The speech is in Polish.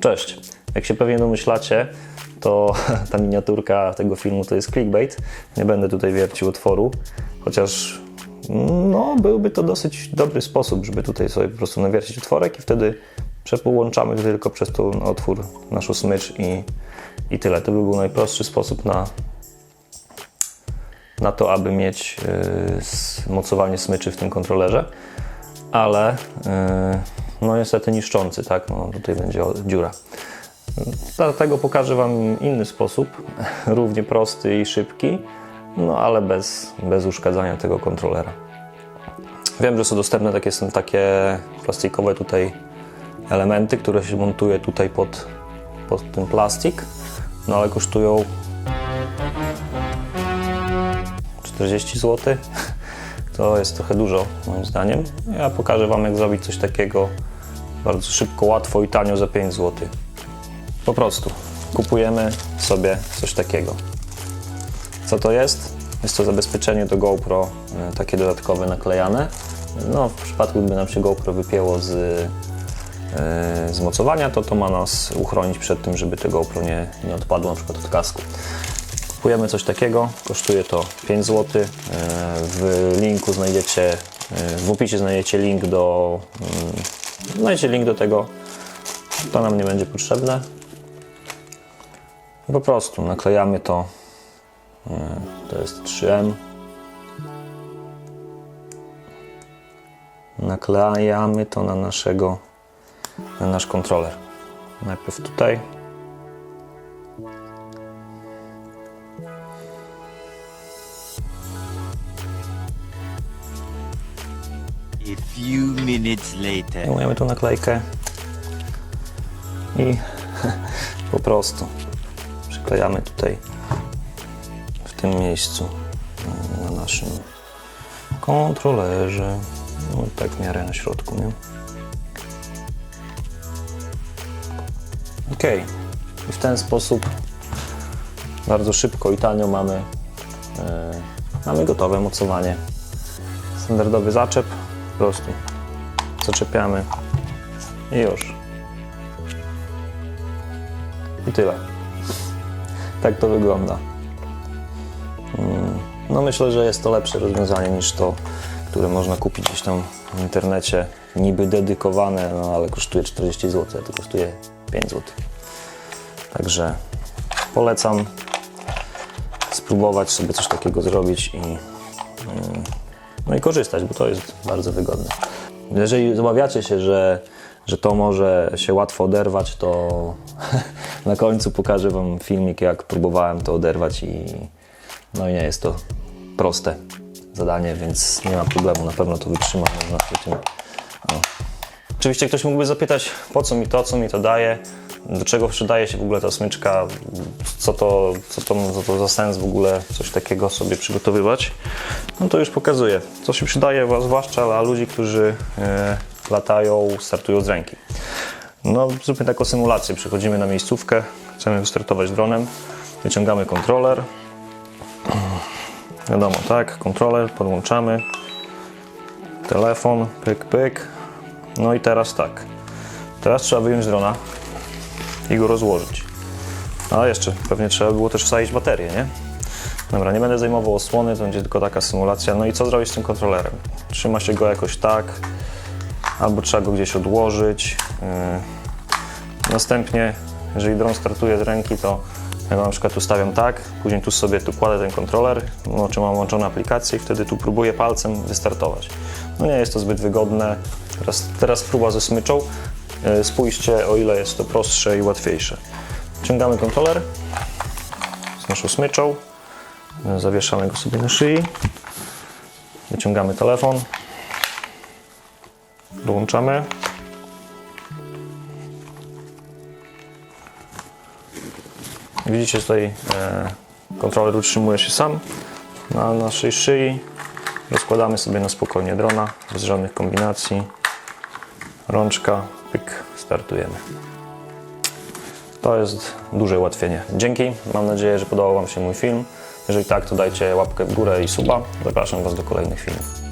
Cześć. Jak się pewnie domyślacie, to ta miniaturka tego filmu to jest clickbait. Nie będę tutaj wiercił otworu, chociaż no, byłby to dosyć dobry sposób, żeby tutaj sobie po prostu nawiercić otworek i wtedy przepołączamy tylko przez ten otwór naszą smycz i, i tyle. To by był najprostszy sposób na, na to, aby mieć yy, mocowanie smyczy w tym kontrolerze, ale yy, no niestety niszczący, tak? No, tutaj będzie dziura. Dlatego pokażę Wam inny sposób, równie prosty i szybki, no ale bez, bez uszkadzania tego kontrolera. Wiem, że są dostępne takie, są takie plastikowe tutaj elementy, które się montuje tutaj pod, pod ten plastik, no ale kosztują 40 zł. To jest trochę dużo moim zdaniem. Ja pokażę Wam jak zrobić coś takiego bardzo szybko, łatwo i tanio za 5 zł. Po prostu kupujemy sobie coś takiego. Co to jest? Jest to zabezpieczenie do GoPro, e, takie dodatkowe naklejane. No, w przypadku gdyby nam się GoPro wypięło z, e, z mocowania, to to ma nas uchronić przed tym, żeby to GoPro nie, nie odpadło na przykład od kasku. Kupujemy coś takiego, kosztuje to 5 zł. W linku znajdziecie, e, w opisie znajdziecie link do, mm, znajdziecie link do tego. To nam nie będzie potrzebne. Po prostu naklejamy to. e, To jest 3M. Naklejamy to na naszego, na nasz kontroler. Najpierw tutaj. A few minutes later. Zdejmujemy tą naklejkę i po prostu przyklejamy tutaj w tym miejscu e, na naszym kontrolerze. No, tak w miarę na środku, nie? Ok. I w ten sposób bardzo szybko i tanio mamy, e, mamy gotowe mocowanie. Standardowy zaczep, prostu zaczepiamy i już. I tyle. Tak to wygląda. Mm, No myślę, że jest to lepsze rozwiązanie niż to, które można kupić gdzieś tam w internecie, niby dedykowane, no ale kosztuje 40 zł, a to kosztuje 5 zł. Także polecam spróbować sobie coś takiego zrobić i, mm, no i korzystać, bo to jest bardzo wygodne. Jeżeli obawiacie się, że, że to może się łatwo oderwać, to na końcu pokażę Wam filmik, jak próbowałem to oderwać i no i nie jest to proste zadanie, więc nie ma problemu, na pewno to wytrzyma. Można no. Oczywiście ktoś mógłby zapytać, po co mi to, co mi to daje, do czego przydaje się w ogóle ta smyczka, co to, co to, co to za sens w ogóle coś takiego sobie przygotowywać. No to już pokazuję, co się przydaje, zwłaszcza dla ludzi, którzy e, latają, startują z ręki. No, zróbmy taką symulację. Przychodzimy na miejscówkę, chcemy wystartować dronem, wyciągamy kontroler. Wiadomo, tak, kontroler, podłączamy. Telefon, pyk, pyk. No i teraz tak. Teraz trzeba wyjąć drona i go rozłożyć. A jeszcze pewnie trzeba było też wsadzić baterię, nie? Dobra, nie będę zajmował osłony, to będzie tylko taka symulacja. No i co zrobić z tym kontrolerem? Trzyma się go jakoś tak, albo trzeba go gdzieś odłożyć. Yy. Następnie, jeżeli dron startuje z ręki, to ja na przykład ustawiam tak, później tu sobie tu kładę ten kontroler, no, czy mam włączoną aplikację i wtedy tu próbuję palcem wystartować. No nie jest to zbyt wygodne. Teraz, teraz próba ze smyczą. Yy, Spójrzcie, o ile jest to prostsze i łatwiejsze. Wciągamy kontroler z naszą smyczą, yy, zawieszamy go sobie na szyi, wyciągamy telefon, dołączamy. Widzicie tutaj e, kontroler utrzymuje się sam na naszej szyi. Rozkładamy sobie na spokojnie drona, bez żadnych kombinacji. Rączka, pyk, startujemy. To jest duże ułatwienie. Dzięki, mam nadzieję, że podobał Wam się mój film. Jeżeli tak, to dajcie łapkę w górę i suba. Zapraszam Was do kolejnych filmów.